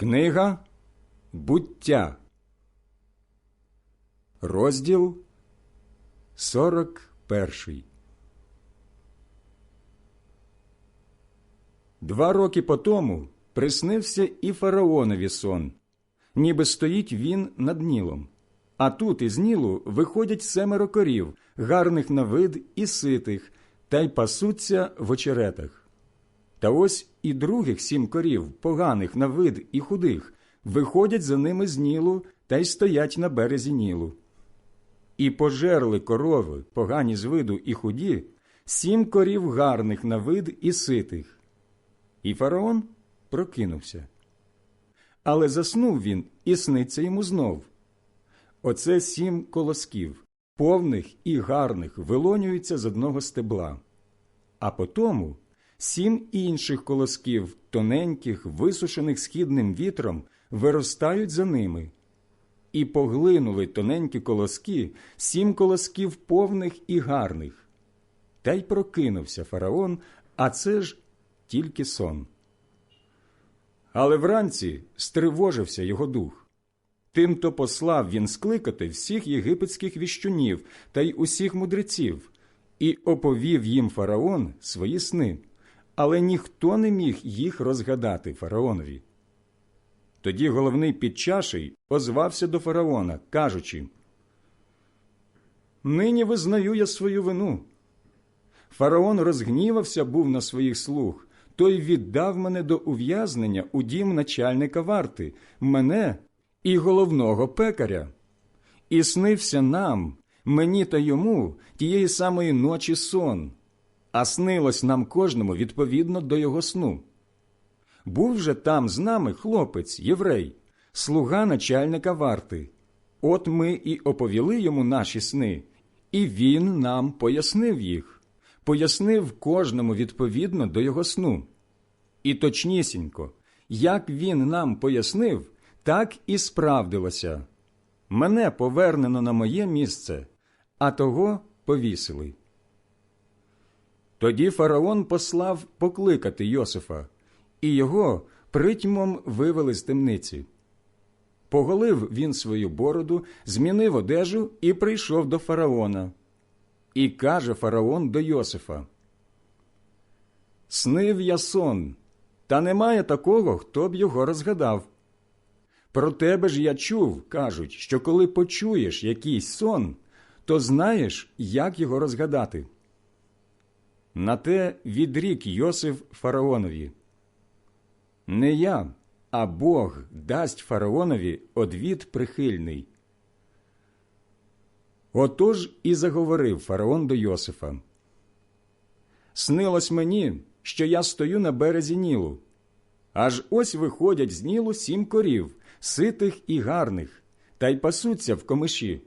Книга Буття, розділ 41 Два роки по тому приснився і фараонові сон, ніби стоїть він над Нілом. А тут із Нілу виходять семеро корів, гарних на вид і ситих, та й пасуться в очеретах. Та ось і других сім корів, поганих на вид і худих, виходять за ними з Нілу та й стоять на березі Нілу. І пожерли корови, погані з виду і худі, сім корів гарних на вид і ситих. І фараон прокинувся. Але заснув він і сниться йому знов. Оце сім колосків, повних і гарних, вилонюються з одного стебла. А потому сім інших колосків, тоненьких, висушених східним вітром, виростають за ними. І поглинули тоненькі колоски, сім колосків повних і гарних. Та й прокинувся фараон, а це ж тільки сон. Але вранці стривожився його дух. Тимто послав він скликати всіх єгипетських віщунів та й усіх мудреців, і оповів їм фараон свої сни, але ніхто не міг їх розгадати фараонові. Тоді головний підчаший озвався до фараона, кажучи Нині визнаю я свою вину. Фараон розгнівався був на своїх слуг, той віддав мене до ув'язнення у дім начальника варти, мене і головного пекаря. І снився нам, мені та йому, тієї самої ночі сон, а снилось нам кожному відповідно до його сну. Був же там з нами хлопець, єврей, слуга начальника варти. От ми і оповіли йому наші сни, і він нам пояснив їх, пояснив кожному відповідно до його сну. І точнісінько, як він нам пояснив, так і справдилося. Мене повернено на моє місце, а того повісили. Тоді фараон послав покликати Йосифа, і його притьмом вивели з темниці. Поголив він свою бороду, змінив одежу і прийшов до фараона. І каже фараон до Йосифа: Снив я сон, та немає такого, хто б його розгадав. Про тебе ж я чув, кажуть, що коли почуєш якийсь сон, то знаєш, як його розгадати. На те відрік Йосиф фараонові. Не я, а Бог дасть фараонові одвід прихильний. Отож і заговорив фараон до Йосифа. Снилось мені, що я стою на березі Нілу. Аж ось виходять з Нілу сім корів, ситих і гарних, та й пасуться в комиші.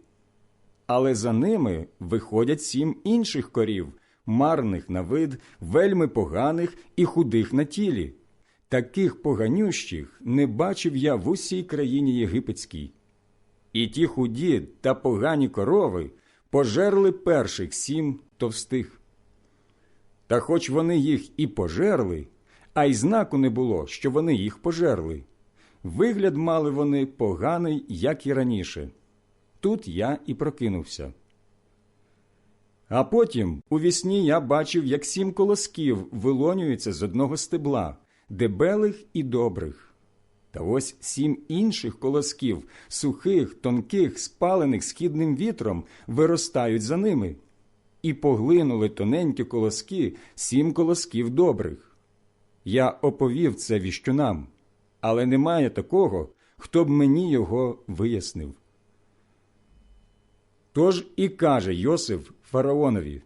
Але за ними виходять сім інших корів, марних на вид, вельми поганих і худих на тілі. Таких поганющих не бачив я в усій країні єгипетській. І ті худі та погані корови пожерли перших сім товстих. Та хоч вони їх і пожерли, а й знаку не було, що вони їх пожерли. Вигляд мали вони поганий, як і раніше. Тут я і прокинувся. А потім у вісні я бачив, як сім колосків вилонюються з одного стебла, дебелих і добрих. Та ось сім інших колосків, сухих, тонких, спалених східним вітром, виростають за ними, і поглинули тоненькі колоски сім колосків добрих. Я оповів це віщунам, але немає такого, хто б мені його вияснив. Тож і каже Йосиф фараонові: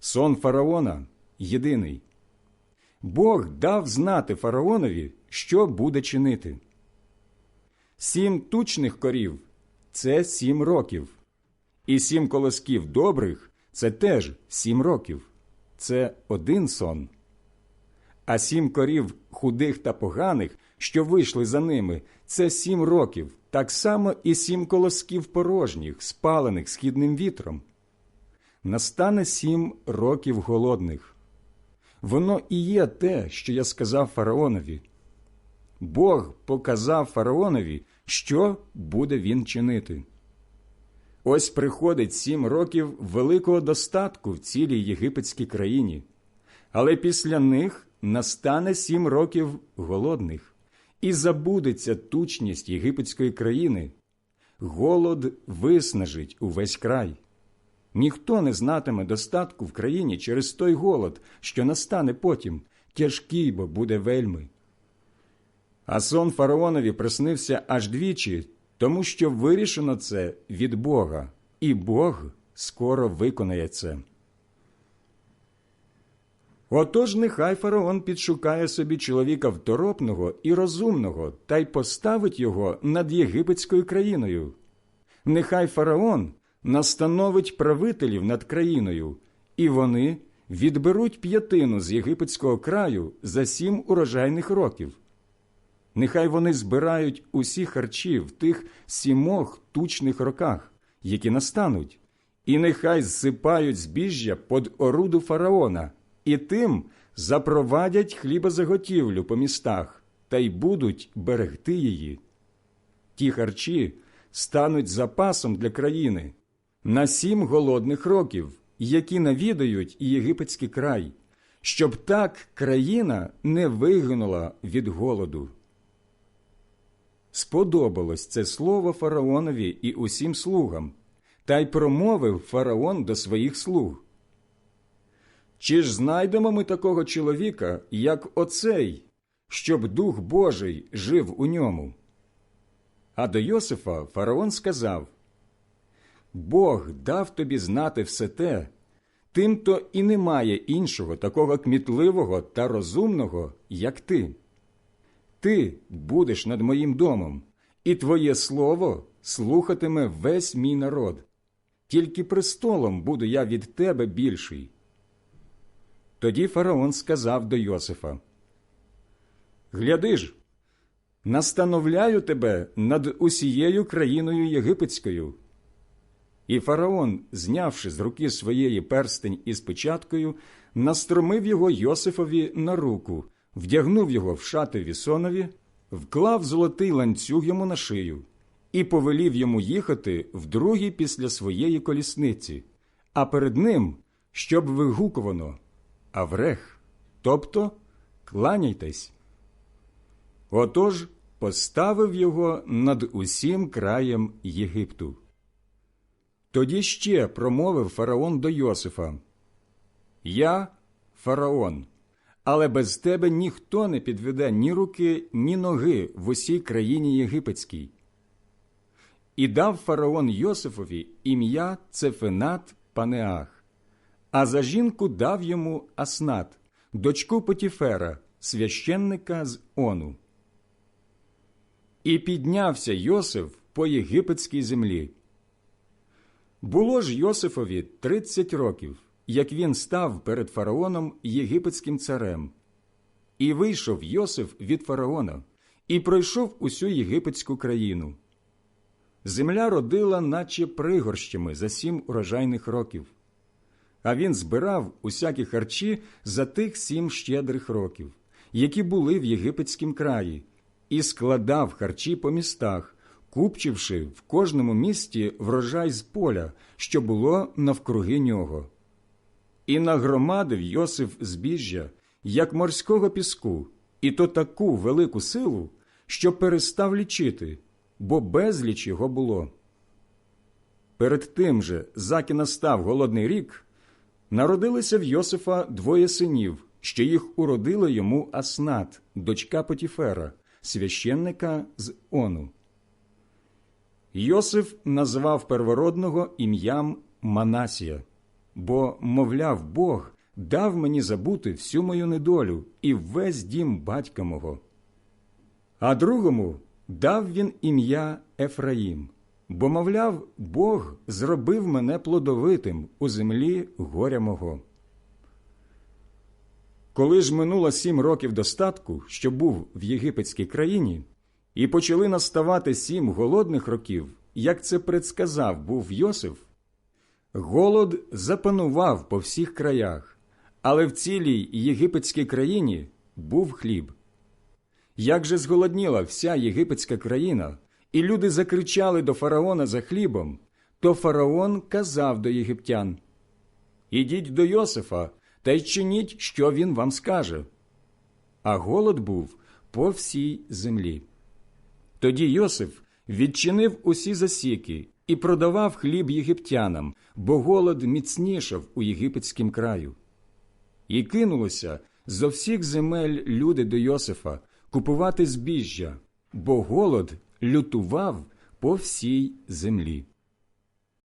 Сон фараона єдиний. Бог дав знати фараонові, що буде чинити. Сім тучних корів це сім років, і сім колосків добрих це теж сім років. Це один сон. А сім корів худих та поганих, що вийшли за ними, це сім років, так само і сім колосків порожніх, спалених східним вітром. Настане сім років голодних. Воно і є те, що я сказав фараонові. Бог показав фараонові, що буде він чинити. Ось приходить сім років великого достатку в цілій єгипетській країні, але після них настане сім років голодних, і забудеться тучність єгипетської країни. Голод виснажить увесь край. Ніхто не знатиме достатку в країні через той голод, що настане потім, тяжкий бо буде вельми. А сон фараонові приснився аж двічі, тому що вирішено це від Бога, і Бог скоро виконає це. Отож нехай фараон підшукає собі чоловіка второпного і розумного та й поставить його над єгипетською країною. Нехай фараон настановить правителів над країною, і вони відберуть п'ятину з єгипетського краю за сім урожайних років. Нехай вони збирають усі харчі в тих сімох тучних роках, які настануть, і нехай зсипають збіжжя под оруду фараона, і тим запровадять хлібозаготівлю по містах та й будуть берегти її. Ті харчі стануть запасом для країни на сім голодних років, які навідають єгипетський край, щоб так країна не вигинула від голоду. Сподобалось це слово фараонові і усім слугам, та й промовив фараон до своїх слуг. Чи ж знайдемо ми такого чоловіка, як оцей, щоб Дух Божий жив у ньому? А до Йосифа фараон сказав Бог дав тобі знати все те, тимто і немає іншого такого кмітливого та розумного, як ти. Ти будеш над моїм домом, і твоє слово слухатиме весь мій народ. Тільки престолом буду я від тебе більший. Тоді фараон сказав до Йосифа Гляди ж, настановляю тебе над усією країною єгипетською. І фараон, знявши з руки своєї перстень із печаткою, настромив його Йосифові на руку, вдягнув його в шати вісонові, вклав золотий ланцюг йому на шию і повелів йому їхати вдруге після своєї колісниці, а перед ним, щоб вигукувано Аврех, тобто кланяйтесь. Отож поставив його над усім краєм Єгипту. Тоді ще промовив фараон до Йосифа Я фараон, але без тебе ніхто не підведе ні руки, ні ноги в усій країні єгипетській. І дав фараон Йосифові ім'я Цефенат Панеах, а за жінку дав йому Аснат, дочку Потіфера, священника з Ону. І піднявся Йосиф по єгипетській землі. Було ж Йосифові тридцять років, як він став перед фараоном єгипетським царем. І вийшов Йосиф від фараона і пройшов усю єгипетську країну. Земля родила, наче пригорщами за сім урожайних років, а він збирав усякі харчі за тих сім щедрих років, які були в єгипетськім краї, і складав харчі по містах купчивши в кожному місті врожай з поля, що було навкруги нього. І нагромадив Йосиф збіжжя, як морського піску, і то таку велику силу, що перестав лічити, бо безліч його було. Перед тим же, заки настав голодний рік, народилися в Йосифа двоє синів, що їх уродила йому Аснат, дочка Потіфера, священника з Ону. Йосиф назвав первородного ім'ям Манасія, бо, мовляв, Бог дав мені забути всю мою недолю і весь дім батька мого. А другому дав він ім'я Ефраїм, бо, мовляв, Бог зробив мене плодовитим у землі горя мого. Коли ж минуло сім років достатку, що був в єгипетській країні, і почали наставати сім голодних років, як це предсказав був Йосиф, голод запанував по всіх краях, але в цілій єгипетській країні був хліб. Як же зголодніла вся єгипетська країна, і люди закричали до фараона за хлібом, то фараон казав до єгиптян Ідіть до Йосифа та й чиніть, що він вам скаже. А голод був по всій землі. Тоді Йосиф відчинив усі засіки і продавав хліб єгиптянам, бо голод міцнішав у єгипетськім краю. І кинулося зо всіх земель люди до Йосифа купувати збіжжя, бо голод лютував по всій землі.